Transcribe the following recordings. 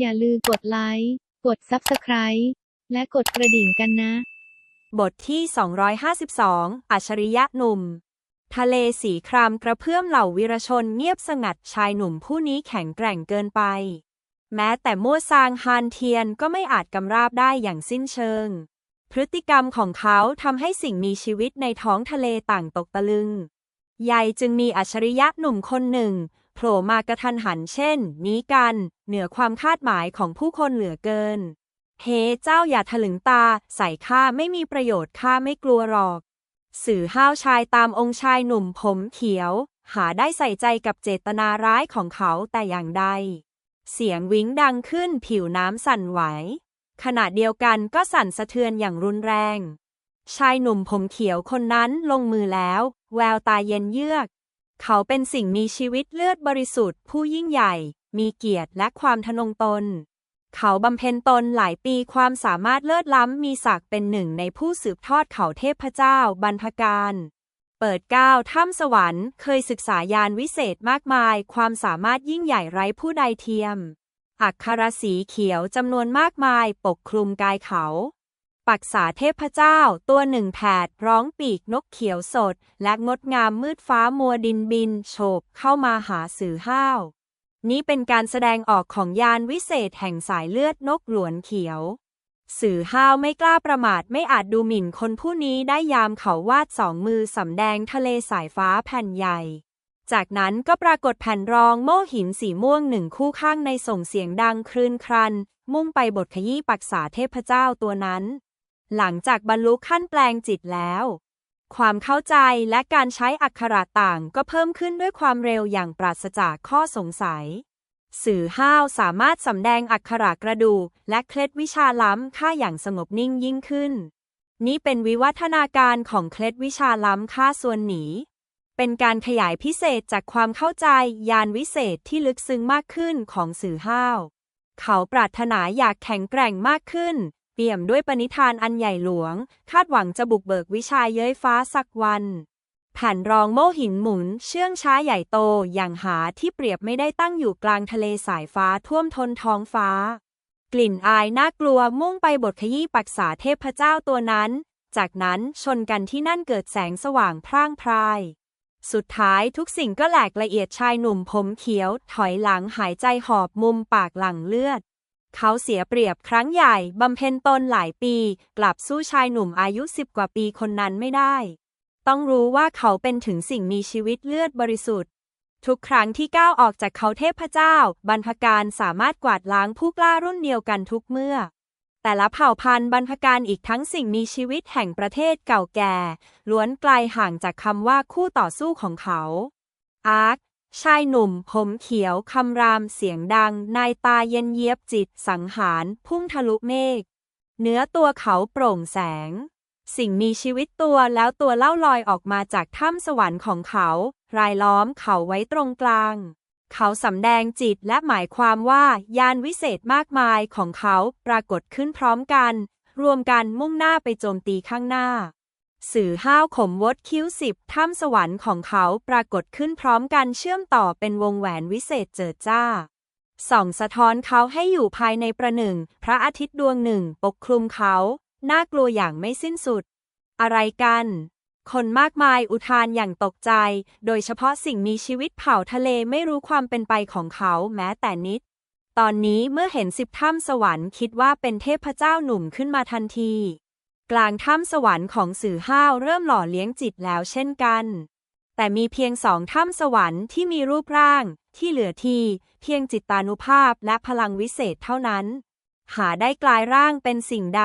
อย่าลืมกดไลค์ กด Subscribe และกดกระดิ่งกันนะ บทที่ 252 อัจฉริยะหนุ่ม ทะเลสีครามกระเพื่อมเหล่าวีรชนเงียบสงัดชายหนุ่มผู้นี้แข็งแกร่งเกินไป แม้แต่มั่วซางฮานเทียนก็ไม่อาจกำราบได้อย่างสิ้นเชิง พฤติกรรมของเขาทำให้สิ่งมีชีวิตในท้องทะเลต่างตกตะลึง ใหญ่จึงมีอัจฉริยะหนุ่มคนหนึ่ง โผล่มากระทันหันเช่น นี้กัน เหนือความคาดหมายของผู้คนเหลือเกิน เฮ้เจ้าอย่าถลึงตา ใส่ข้าไม่มีประโยชน์ข้าไม่กลัวหรอก สื่อห้าวชายตามองค์ชายหนุ่มผมเขียว หาได้ใส่ใจกับเจตนาร้ายของเขาแต่อย่างใด เสียงวิ้งดังขึ้นผิวน้ำสั่นไหว ขณะเดียวกันก็สั่นสะเทือนอย่างรุนแรง ชายหนุ่มผมเขียวคนนั้นลงมือแล้ว แววตาเย็นเยือก เขาเป็นสิ่งมีชีวิตเลือดบริสุทธิ์ ผู้ยิ่งใหญ่ มีเกียรติและความทะนงตน เขาบำเพ็ญตนหลายปีความสามารถเลิศล้ำมีศักดิ์เป็นหนึ่งในผู้สืบทอดเขาเทพเจ้าบรรพการ เปิดก้าวถ้ำสวรรค์ เคยศึกษายานวิเศษมากมาย ความสามารถยิ่งใหญ่ไร้ผู้ใดเทียม อักขรสีเขียวจำนวนมากมายปกคลุมกายเขา ปักษาเทพเจ้า ตัวหนึ่งแผดร้องปีกนกเขียวสด และงดงามมืดฟ้ามัวดินบิน โฉบเข้ามาหาสื่อห้าว นี่เป็นการแสดงออกของยานวิเศษแห่งสายเลือดนกหลวนเขียว สื่อห้าวไม่กล้าประมาทไม่อาจดูหมิ่นคนผู้นี้ได้ยามเขาวาดสองมือสำแดงทะเลสายฟ้าแผ่นใหญ่จากนั้นก็ปรากฏแผ่นรองโม่หินสีม่วงหนึ่งคู่ข้างในส่งเสียงดังคลื่นครัน มุ่งไปบทขยี้ปักษาเทพเจ้าตัวนั้น หลังจากบรรลุขั้นแปลงจิตแล้ว ความเข้าใจและการใช้อักขระต่างก็เพิ่มขึ้นด้วยความเร็วอย่างปราศจากข้อสงสัย สื่อห้าวสามารถสำแดงอักขระกระดูกและเคล็ดวิชาล้ำค่าอย่างสงบนิ่งยิ่งขึ้น นี่เป็นวิวัฒนาการของเคล็ดวิชาล้ำค่าส่วนหนี เป็นการขยายพิเศษจากความเข้าใจยานวิเศษที่ลึกซึ้งมากขึ้นของสื่อห้าวเขาปรารถนาอยากแข็งแกร่งมากขึ้น เปี่ยมด้วยปณิธานอันใหญ่หลวง คาดหวังจะบุกเบิกวิชาเย้ยฟ้าสักวัน แผ่นรองโม่หินหมุน เชื่องช้าใหญ่โตอย่างหาที่เปรียบไม่ได้ตั้งอยู่กลางทะเลสายฟ้าท่วมทนท้องฟ้า กลิ่นอายน่ากลัวมุ่งไปบทขยี้ปักษาเทพเจ้าตัวนั้น จากนั้นชนกันที่นั่นเกิดแสงสว่างพร่างพราย สุดท้ายทุกสิ่งก็แหลกละเอียดชายหนุ่มผมเขียว ถอยหลังหายใจหอบมุมปากหลังเลือด เขาเสียเปรียบครั้งใหญ่บำเพ็ญตนหลายปี กลับสู้ชายหนุ่มอายุสิบกว่าปีคนนั้นไม่ได้ ต้องรู้ว่าเขาเป็นถึงสิ่งมีชีวิตเลือดบริสุทธิ์ ทุกครั้งที่ก้าวออกจากเขาเทพเจ้า บรรพการสามารถกวาดล้างผู้กล้ารุ่นเดียวกันทุกเมื่อ แต่ละเผ่าพันธุ์บรรพการอีกทั้งสิ่งมีชีวิตแห่งประเทศเก่าแก่ ล้วนไกลห่างจากคำว่าคู่ต่อสู้ของเขาอาร์ค ชายหนุ่มผมเขียวคำรามเสียงดัง นายตาเย็นเยียบจิตสังหาร พุ่งทะลุเมฆเนื้อตัวเขาโปร่งแสง สิ่งมีชีวิตตัวแล้วตัวเล่าลอยออกมาจากถ้ำสวรรค์ของเขา รายล้อมเขาไว้ตรงกลาง เขาสำแดงจิตและหมายความว่ายานวิเศษมากมายของเขาปรากฏขึ้นพร้อมกัน รวมกันมุ่งหน้าไปโจมตีข้างหน้า สื่อห้าวขมวดคิ้วสิบถ้ำสวรรค์ของเขาปรากฏขึ้นพร้อมกันเชื่อมต่อเป็นวงแหวนวิเศษเจิดจ้า ส่องสะท้อนเขาให้อยู่ภายในประหนึ่ง พระอาทิตย์ดวงหนึ่งปกคลุมเขา น่ากลัวอย่างไม่สิ้นสุด อะไรกัน คนมากมายอุทานอย่างตกใจ โดยเฉพาะสิ่งมีชีวิตเผ่าทะเลไม่รู้ความเป็นไปของเขาแม้แต่นิด ตอนนี้เมื่อเห็นสิบถ้ำสวรรค์คิดว่าเป็นเทพเจ้าหนุ่มขึ้นมาทันที กลางถ้ำสวรรค์ของสื่อห้าวเริ่มหล่อเลี้ยงจิตแล้วเช่นกัน แต่มีเพียงสองถ้ำสวรรค์ที่มีรูปร่าง ที่เหลือทีเพียงจิตตานุภาพและพลังวิเศษเท่านั้น หาได้กลายร่างเป็นสิ่งใด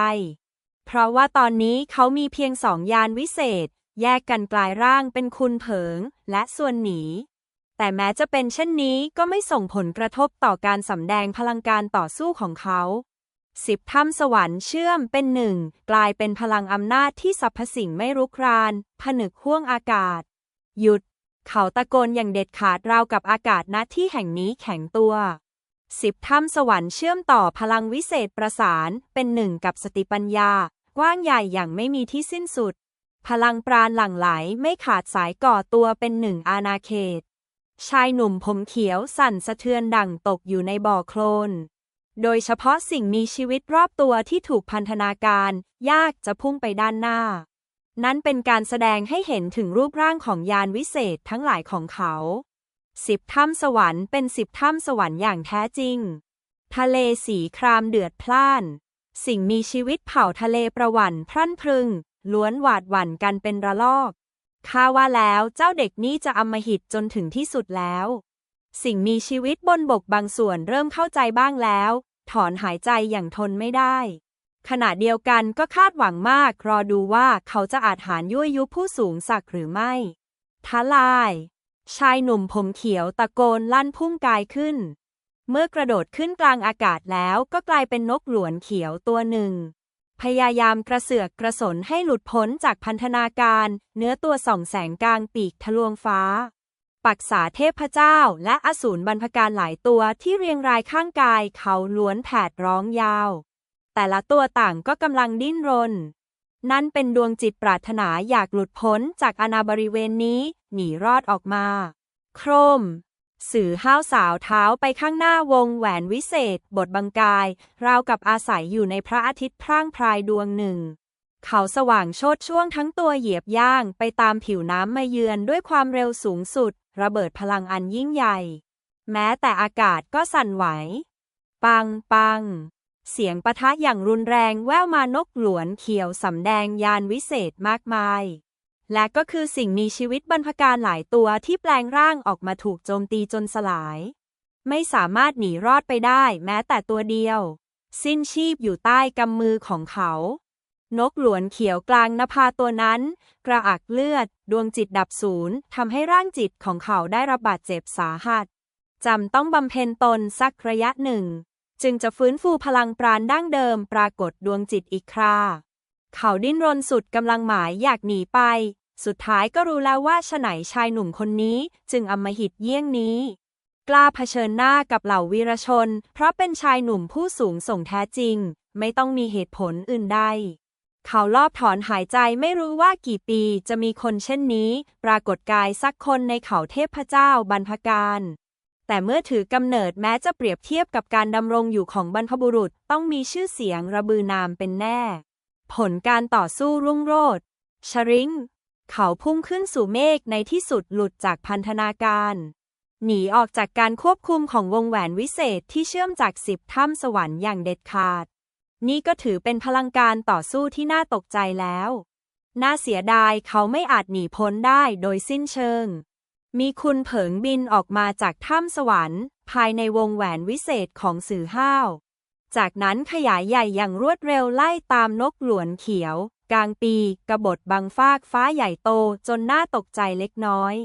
เพราะว่าตอนนี้เขามีเพียงสองยานวิเศษ แยกกันกลายร่างเป็นคุณเผิงและส่วนหนี แต่แม้จะเป็นเช่นนี้ก็ไม่ส่งผลกระทบต่อการสำแดงพลังการต่อสู้ของเขา สิบถ้ำสวรรค์เชื่อมเป็นหนึ่ง กลายเป็นพลังอำนาจที่สรรพสิ่งไม่รุกราน ผนึกห่วงอากาศ หยุด เขาตะโกนอย่างเด็ดขาดราวกับอากาศณที่แห่งนี้แข็งตัวสิบถ้ำสวรรค์เชื่อมต่อพลังวิเศษประสาน เป็นหนึ่งกับสติปัญญา กว้างใหญ่อย่างไม่มีที่สิ้นสุด พลังปราณหลั่งไหลไม่ขาดสายก่อตัวเป็นหนึ่งอาณาเขต ชายหนุ่มผมเขียวสั่นสะเทือนดั่งตกอยู่ในบ่อโคลน โดยเฉพาะสิ่งมีชีวิตรอบตัวที่ถูกพันธนาการ ยากจะพุ่งไปด้านหน้า นั้นเป็นการแสดงให้เห็นถึงรูปร่างของยานวิเศษทั้งหลายของเขาสิบถ้ำสวรรค์เป็นสิบถ้ำสวรรค์อย่างแท้จริง ทะเลสีครามเดือดพล่าน สิ่งมีชีวิตเผ่าทะเลประวันพรั่นพรึง ล้วนหวาดหวั่นกันเป็นระลอกข้าว่าแล้วเจ้าเด็กนี่จะอำมหิตจนถึงที่สุดแล้ว สิ่งมีชีวิตบนบกบางส่วนเริ่มเข้าใจบ้างแล้ว ถอนหายใจอย่างทนไม่ได้ ขณะเดียวกันก็คาดหวังมาก รอดูว่าเขาจะอาจหารยั่วยุผู้สูงศักดิ์หรือไม่ทลาย ชายหนุ่มผมเขียวตะโกนลั่นพุ่งกายขึ้น เมื่อกระโดดขึ้นกลางอากาศแล้วก็กลายเป็นนกหลวนเขียวตัวหนึ่ง พยายามกระเสือกกระสนให้หลุดพ้นจากพันธนาการ เนื้อตัวส่องแสงกลางปีกทะลวงฟ้า ปักษาเทพเจ้า และอสูรบรรพการหลายตัวที่เรียงรายข้างกายเขาล้วนแผดร้องยาว แต่ละตัวต่างก็กำลังดิ้นรน นั่นเป็นดวงจิตปรารถนาอยากหลุดพ้นจากอาณาบริเวณนี้ หนีรอดออกมา โครม สื่อห้าวสาวเท้าไปข้างหน้าวงแหวนวิเศษ บทบังกาย ราวกับอาศัยอยู่ในพระอาทิตย์พร่างพรายดวงหนึ่ง เขาสว่างโชดช่วงทั้งตัวเหยียบย่างไปตามผิวน้ำมาเยือนด้วยความเร็วสูงสุด ระเบิดพลังอันยิ่งใหญ่ แม้แต่อากาศก็สั่นไหว ปังปัง เสียงปะทะอย่างรุนแรงแว่วมานกหลวนเขียวสำแดงยานวิเศษมากมาย และก็คือสิ่งมีชีวิตบรรพการหลายตัวที่แปลงร่างออกมาถูกโจมตีจนสลาย ไม่สามารถหนีรอดไปได้แม้แต่ตัวเดียว สิ้นชีพอยู่ใต้กำมือของเขา นกหลวนเขียวกลางนภาตัวนั้น กระอักเลือด ดวงจิตดับศูนย์ทำให้ร่างจิตของเขาได้รับบาดเจ็บสาหัสจำต้องบำเพ็ญตนสักระยะหนึ่ง จึงจะฟื้นฟูพลังปราณดั้งเดิมปรากฏดวงจิตอีกครา เขาดิ้นรนสุดกำลังหมายอยากหนีไป สุดท้ายก็รู้แล้วว่าฉไหนชายหนุ่มคนนี้จึงอำมหิตเยี่ยงนี้ กล้าเผชิญหน้ากับเหล่าวีรชน เพราะเป็นชายหนุ่มผู้สูงส่งแท้จริง ไม่ต้องมีเหตุผลอื่นใด เขาลอบถอนหายใจไม่รู้ว่ากี่ปีจะมีคนเช่นนี้ ปรากฏกายสักคนในเขาเทพเจ้าบรรพการ แต่เมื่อถือกำเนิดแม้จะเปรียบเทียบกับการดำรงอยู่ของบรรพบุรุษต้องมีชื่อเสียงระบือนามเป็นแน่ ผลการต่อสู้รุ่งโรจน์ชริงเขาพุ่งขึ้นสู่เมฆในที่สุดหลุดจากพันธนาการ หนีออกจากการควบคุมของวงแหวนวิเศษที่เชื่อมจากสิบถ้ำสวรรค์อย่างเด็ดขาด นี่ก็ถือเป็นพลังการต่อสู้ที่น่าตกใจแล้ว น่าเสียดายเขาไม่อาจหนีพ้นได้โดยสิ้นเชิง มีคุณเผิงบินออกมาจากถ้ำสวรรค์ ภายในวงแหวนวิเศษของสื่อห้าว จากนั้นขยายใหญ่อย่างรวดเร็วไล่ตามนกหลวนเขียว กลางปีกระบฏบังฟากฟ้าใหญ่โตจนน่าตกใจเล็กน้อย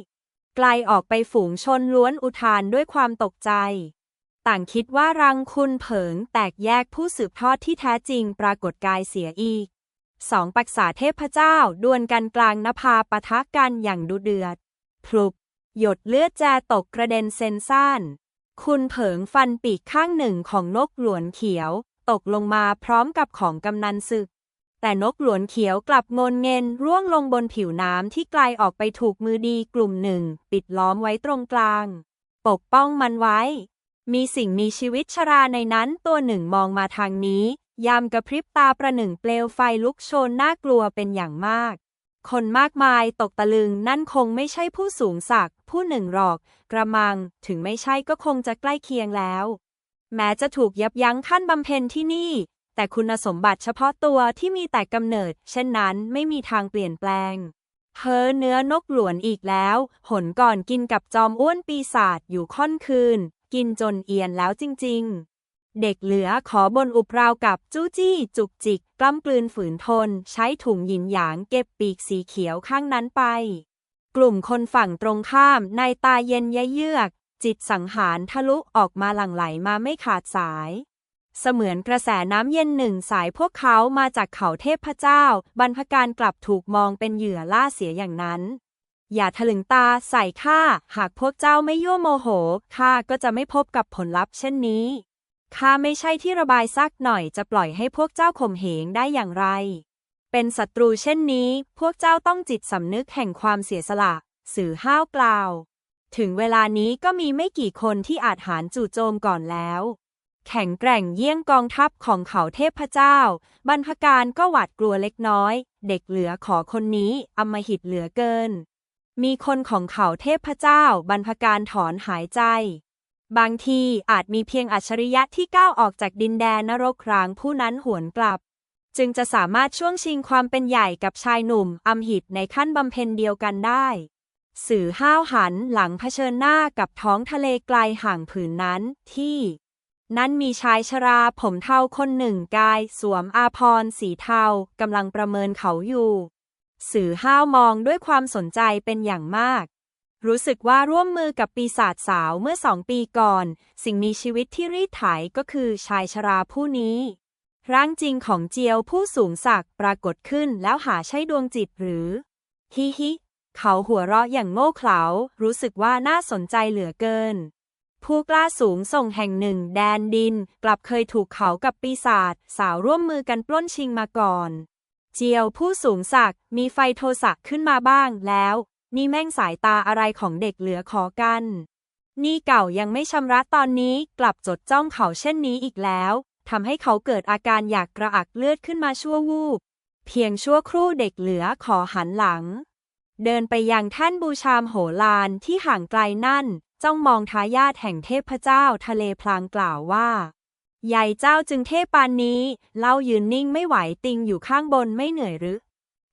ไกลออกไปฝูงชนล้วนอุทานด้วยความตกใจ ต่างคิดว่ารังคุณเผิงแตกแยกผู้สืบทอดที่แท้จริงปรากฏกายเสียอีกสองปักษาเทพเจ้าดวลกันกลางนภาปะทะกันอย่างดุเดือดพลุบหยดเลือดแจตกกระเด็นเซนซ่าน คุณเผิงฟันปีกข้างหนึ่งของนกหลวนเขียว ตกลงมาพร้อมกับของกำนันศึก แต่นกหลวนเขียวกลับงนเงินร่วงลงบนผิวน้ำที่ไกลออกไปถูกมือดีกลุ่มหนึ่ง ปิดล้อมไว้ตรงกลาง ปกป้องมันไว้ มีสิ่งมีชีวิตชราในนั้นตัวหนึ่งมองมาทางนี้ ยามกระพริบตาประหนึ่งเปลวไฟลุกโชนน่ากลัวเป็นอย่างมาก คนมากมายตกตะลึงนั่นคงไม่ใช่ผู้สูงศักดิ์ผู้หนึ่งหรอก กระมัง ถึงไม่ใช่ก็คงจะใกล้เคียงแล้ว แม้จะถูกยับยั้งขั้นบำเพ็ญที่นี่ แต่คุณสมบัติเฉพาะตัวที่มีแต่กำเนิด เช่นนั้นไม่มีทางเปลี่ยนแปลงเพ้อเนื้อนกหลวนอีกแล้ว หนก่อนกินกับจอมอ้วนปีศาจอยู่ค่อนคืน กินจนเอียนแล้วจริง ๆ เด็กเหลือขอบนอุปราวกับจู้จี้จุกจิก กล้ำกลืนฝืนทน ใช้ถุงหยินหยางเก็บปีกสีเขียวข้างนั้นไป กลุ่มคนฝั่งตรงข้ามในตาเย็นยะเยือก จิตสังหารทะลุออกมาหลั่งไหลมาไม่ขาดสาย เสมือนกระแสน้ำเย็นหนึ่งสายพวกเขามาจากเขาเทพเจ้า บรรพการกลับถูกมองเป็นเหยื่อล่าเสียอย่างนั้น อย่าถลึงตาใส่ข้า หากพวกเจ้าไม่ยั่วโมโห ข้าก็จะไม่พบกับผลลัพธ์เช่นนี้ ข้าไม่ใช่ที่ระบายซักหน่อยจะปล่อยให้พวกเจ้าข่มเหงได้อย่างไร เป็นศัตรูเช่นนี้ พวกเจ้าต้องจิตสำนึกแห่งความเสียสละ สื่อห้าวกล่าว ถึงเวลานี้ก็มีไม่กี่คนที่อาจหารจู่โจมก่อนแล้ว แข็งแกร่งเยี่ยงกองทัพของเขาเทพเจ้า บรรพการก็หวาดกลัวเล็กน้อย เด็กเหลือขอคนนี้อำมหิตเหลือเกิน มีคนของเขาเทพเจ้าบรรพการถอนหายใจ บางทีอาจมีเพียงอัจฉริยะที่ก้าวออกจากดินแดนนรกร้างผู้นั้นหวนกลับ จึงจะสามารถช่วงชิงความเป็นใหญ่กับชายหนุ่มอำหิตในขั้นบำเพ็ญเดียวกันได้ สื่อห้าวหันหลังเผชิญหน้ากับท้องทะเลไกลห่างผืนนั้นที่ นั้นมีชายชราผมเทาคนหนึ่งกาย สวมอาพรณ์สีเทากำลังประเมินเขาอยู่ สื่อห้าวมองด้วยความสนใจเป็นอย่างมาก รู้สึกว่าร่วมมือกับปีศาจสาวเมื่อสองปีก่อน สิ่งมีชีวิตที่รีดไถก็คือชายชราผู้นี้ ร่างจริงของเจียวผู้สูงศักดิ์ปรากฏขึ้นแล้วหาใช่ดวงจิตหรือ ฮิฮิ เขาหัวเราะอย่างโง่เขลา รู้สึกว่าน่าสนใจเหลือเกินผู้กล้าสูงส่งแห่งหนึ่ง แดนดิน กลับเคยถูกเขากับปีศาจสาวร่วมมือกันปล้นชิงมาก่อน เจียวผู้สูงศักดิ์มีไฟโทสะขึ้นมาบ้างแล้ว นี่แม่งสายตาอะไรของเด็กเหลือขอกัน นี่เก่ายังไม่ชำระตอนนี้กลับจดจ้องเขาเช่นนี้อีกแล้วทำให้เขาเกิดอาการอยากกระอักเลือดขึ้นมาชั่ววูบ เพียงชั่วครู่เด็กเหลือขอหันหลัง เดินไปยังท่านบูชามโหฬารที่ห่างไกลนั่น จ้องมองทายาทแห่งเทพเจ้าทะเลพลางกล่าวว่า ใหญ่เจ้าจึงเทพปานนี้ เล่ายืนนิ่งไม่ไหวติงอยู่ข้างบนไม่เหนื่อยหรือ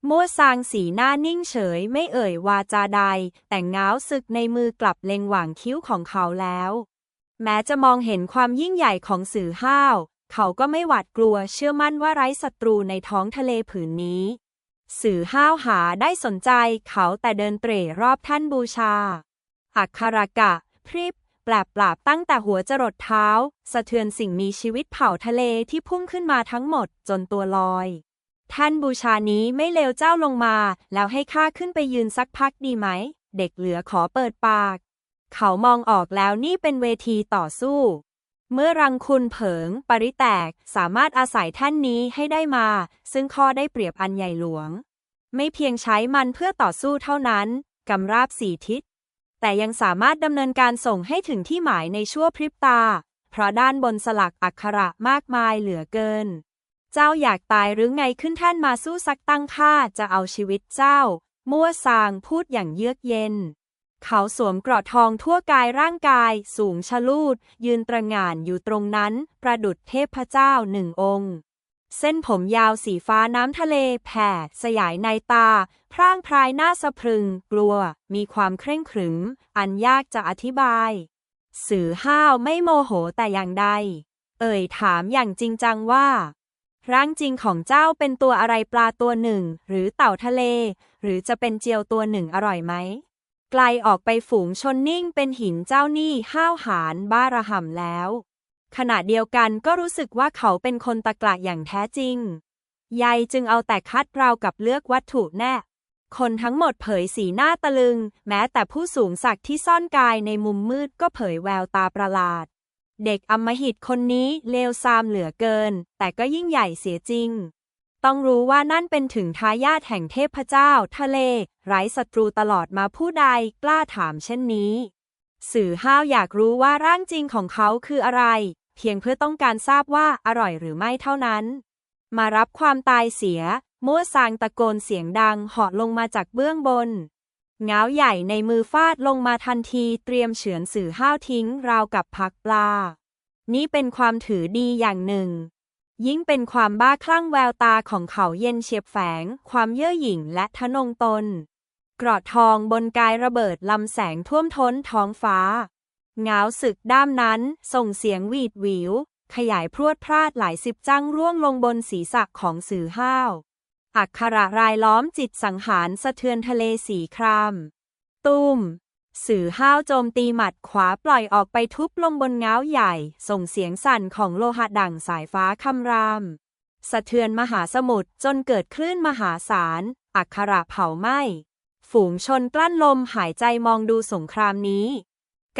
มั่วซางสีหน้านิ่งเฉยไม่เอ่ยวาจาใด แต่ง้าวศึกในมือกลับเล็งหว่างคิ้วของเขาแล้ว แม้จะมองเห็นความยิ่งใหญ่ของสื่อห้าว เขาก็ไม่หวาดกลัวเชื่อมั่นว่าไร้ศัตรูในท้องทะเลผืนนี้ สื่อห้าวหาได้สนใจเขาแต่เดินเตร่รอบท่านบูชา อักขรกะ พริบ แปลบปราบตั้งแต่หัวจรดเท้า สะเทือนสิ่งมีชีวิตเผ่าทะเลที่พุ่งขึ้นมาทั้งหมดจนตัวลอย ท่านบูชานี้ไม่เลวเจ้าลงมา แล้วให้ข้าขึ้นไปยืนสักพักดีไหม เด็กเหลือขอเปิดปาก เขามองออกแล้วนี่เป็นเวทีต่อสู้ เมื่อรังคุณเผิง ปริแตกสามารถอาศัยท่านนี้ให้ได้มา ซึ่งข้อได้เปรียบอันใหญ่หลวง ไม่เพียงใช้มันเพื่อต่อสู้เท่านั้นกำราบสี่ทิศ แต่ยังสามารถดำเนินการส่งให้ถึงที่หมายในชั่วพริบตา เพราะด้านบนสลักอักขระมากมายเหลือเกิน เจ้าอยากตายหรือไงขึ้นท่านมาสู้ซักตั้งค่าจะเอาชีวิตเจ้า มั่วซางพูดอย่างเยือกเย็น เขาสวมเกราะทองทั่วกายร่างกาย สูงชะลูด ยืนตระหง่านอยู่ตรงนั้น ประดุจเทพเจ้าหนึ่งองค์ เส้นผมยาวสีฟ้าน้ำทะเล แผ่ สยายในตา พร่างพรายหน้าสะพรึง กลัว มีความเคร่งขรึม อันยากจะอธิบาย สื่อห้าวไม่โมโหแต่อย่างใด เอ่ยถามอย่างจริงจังว่า ร่างจริงของเจ้าเป็นตัวอะไรปลาตัวหนึ่ง หรือเต่าทะเล หรือจะเป็นเจียวตัวหนึ่งอร่อยไหม ไกลออกไปฝูงชนนิ่งเป็นหินเจ้านี้ห้าวหาญบ้าระห่ำแล้ว ขณะเดียวกันก็รู้สึกว่าเขาเป็นคนตะกละอย่างแท้จริง ยายจึงเอาแต่คัดเรากับเลือกวัตถุแน่ คนทั้งหมดเผยสีหน้าตะลึง แม้แต่ผู้สูงศักดิ์ที่ซ่อนกายในมุมมืดก็เผยแววตาประหลาด เด็กอำมหิตคนนี้เลวซามเหลือเกิน แต่ก็ยิ่งใหญ่เสียจริง ต้องรู้ว่านั่นเป็นถึงทายาทแห่งเทพเจ้า ทะเล ไร้ศัตรูตลอดมาผู้ใดกล้าถามเช่นนี้สื่อห้าวอยากรู้ว่าร่างจริงของเขาคืออะไร เพียงเพื่อต้องการทราบว่าอร่อยหรือไม่เท่านั้น มารับความตายเสีย มั่วซางตะโกนเสียงดังเหาะลงมาจากเบื้องบนเงาใหญ่ในมือฟาดลงมาทันทีเตรียมเฉือนสื่อห้าวทิ้งราวกับพักปลา นี่เป็นความถือดีอย่างหนึ่ง ยิ่งเป็นความบ้าคลั่งแววตาของเขาเย็นเฉียบแฝง ความเย่อหยิ่งและทะนงตน กรอดทองบนกายระเบิดลำแสงท่วมท้นท้องฟ้า เงาศึกด้ามนั้น ส่งเสียงหวีดหวิว ขยายพรวดพลาดหลายสิบจังร่วงลงบนศีรษะของสื่อห้าว อักขระรายล้อมจิตสังหารสะเทือนทะเลสีคราม ตุ้ม สื่อห้าวโจมตีหมัดขวาปล่อยออกไปทุบลงบนเงาใหญ่ ส่งเสียงสั่นของโลหะดั่งสายฟ้าคำราม สะเทือนมหาสมุทรจนเกิดคลื่นมหาศาล อักขระเผาไหม้ ฝูงชนกลั้นลมหายใจมองดูสงครามนี้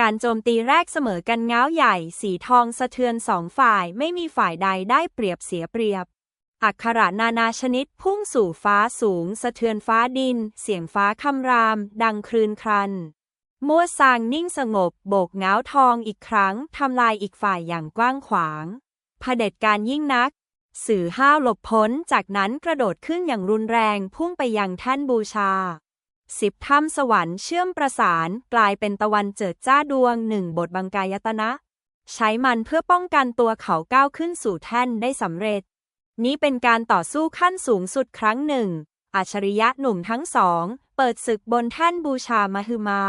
การโจมตีแรกเสมอกันเงาใหญ่ สีทองสะเทือนสองฝ่ายไม่มีฝ่ายใดได้เปรียบเสียเปรียบ อักขระนานาชนิดพุ่งสู่ฟ้าสูง สะเทือนฟ้าดิน เสียงฟ้าคำราม ดังครืนครัน มั่วซางนิ่งสงบ โบกง้าวทองอีกครั้งทำลายอีกฝ่ายอย่างกว้างขวางเผด็จการยิ่งนัก สื่อห้าวหลบพ้นจากนั้นกระโดดขึ้นอย่างรุนแรงพุ่งไปยังท่านบูชา สิบถ้ำสวรรค์เชื่อมประสานกลายเป็นตะวันเจิดจ้าดวงหนึ่งบทบังกายตนะ ใช้มันเพื่อป้องกันตัวเขาก้าวขึ้นสู่แท่นได้สำเร็จ นี้เป็นการต่อสู้ขั้นสูงสุดครั้งหนึ่ง อัจฉริยะหนุ่มทั้งสอง เปิดศึกบนแท่นบูชามหึมา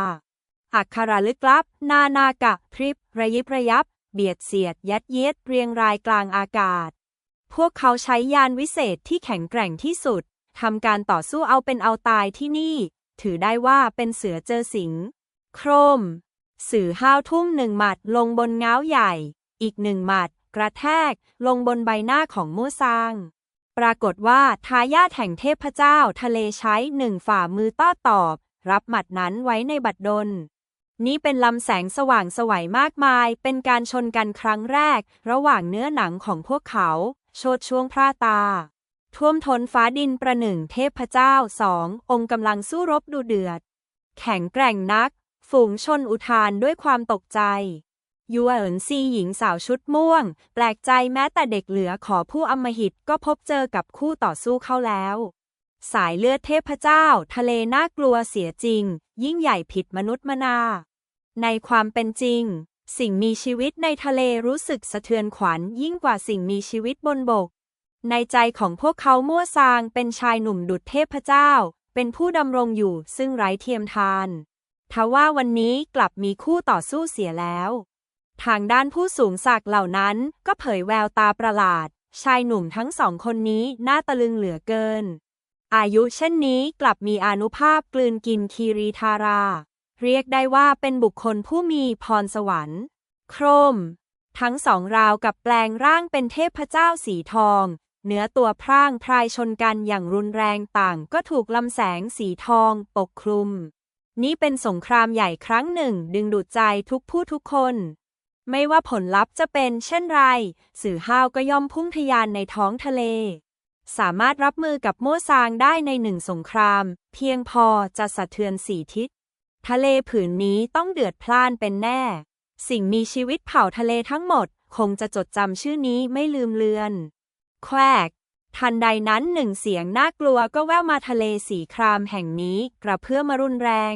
อักขระลึกลับ นานากะ พริบ ระยิบระยับ เบียดเสียด ยัดเยียดเรียงรายกลางอากาศ พวกเขาใช้ยานวิเศษที่แข็งแกร่งที่สุดทำการต่อสู้เอาเป็นเอาตายที่นี่ ถือได้ว่าเป็นเสือเจอสิง โครม สื่อห้าวทุ่มหนึ่งหมัดลงบนเง้าใหญ่ อีกหนึ่งหมัด กระแทก ลงบนใบหน้าของมูซาง ปรากฏว่าทายาทแห่งเทพเจ้าทะเลใช้หนึ่งฝ่ามือต้อตอบ รับหมัดนั้นไว้ในบัดดล นี่เป็นลำแสงสว่างสวัยมากมาย เป็นการชนกันครั้งแรก ระหว่างเนื้อหนังของพวกเขา โชดช่วงพระตา ท่วมท้นฟ้าดินประหนึ่งเทพเจ้าสององค์กำลังสู้รบดูเดือด แข็งแกร่งนัก ฝูงชนอุทานด้วยความตกใจยัวเอินซีหญิงสาวชุดม่วง แปลกใจแม้แต่เด็กเหลือขอผู้อมหิตก็พบเจอกับคู่ต่อสู้เข้าแล้ว สายเลือดเทพเจ้า ทะเลน่ากลัวเสียจริง ยิ่งใหญ่ผิดมนุษย์มนา ในความเป็นจริง สิ่งมีชีวิตในทะเลรู้สึกสะเทือนขวัญยิ่งกว่าสิ่งมีชีวิตบนบก ในใจของพวกเขามั่วซางเป็นชายหนุ่มดุจเทพเจ้า เป็นผู้ดำรงอยู่ซึ่งไร้เทียมทาน ทว่าวันนี้กลับมีคู่ต่อสู้เสียแล้ว ทางด้านผู้สูงศักดิ์เหล่านั้นก็เผยแววตาประหลาด ชายหนุ่มทั้งสองคนนี้น่าตะลึงเหลือเกิน อายุเช่นนี้กลับมีอนุภาพกลืนกินคีรีธารา เรียกได้ว่าเป็นบุคคลผู้มีพรสวรรค์ โครมทั้งสองราวกับแปลงร่างเป็นเทพเจ้าสีทอง เนื้อตัวพร่างพรายชนกันอย่างรุนแรงต่างก็ถูกลำแสงสีทอง ปกคลุม นี่เป็นสงครามใหญ่ครั้งหนึ่ง ดึงดูดใจทุกผู้ทุกคน ไม่ว่าผลลัพธ์จะเป็นเช่นไร สื่อห้าวก็ย่อมพุ่งทะยานในท้องทะเล สามารถรับมือกับโมซางได้ในหนึ่งสงคราม เพียงพอจะสะเทือนสี่ทิศ ทะเลผืนนี้ต้องเดือดพล่านเป็นแน่ สิ่งมีชีวิตเผ่าทะเลทั้งหมด คงจะจดจำชื่อนี้ไม่ลืมเลือน แควก ทันใดนั้นหนึ่งเสียงน่ากลัวก็แว่วมาทะเลสีครามแห่งนี้กระเพื่อมารุนแรง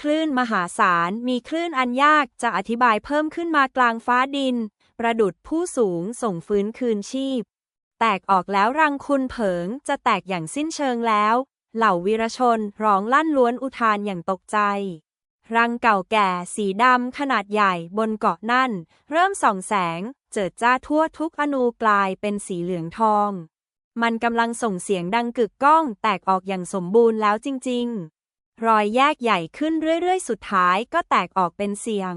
คลื่นมหาศาลมีคลื่นอันยากจะอธิบายเพิ่มขึ้นมากลางฟ้าดิน ประดุดผู้สูงส่งฟื้นคืนชีพ แตกออกแล้วรังคุณเผิงจะแตกอย่างสิ้นเชิงแล้ว เหล่าวีรชนร้องลั่นล้วนอุทานอย่างตกใจรังเก่าแก่สีดำขนาดใหญ่บนเกาะนั่น เริ่มส่องแสงเจิดจ้าทั่วทุกอนูกลายเป็นสีเหลืองทอง มันกำลังส่งเสียงดังกึกก้องแตกออกอย่างสมบูรณ์แล้วจริง ๆ รอยแยกใหญ่ขึ้นเรื่อย ๆ สุดท้ายก็แตกออกเป็นเสียง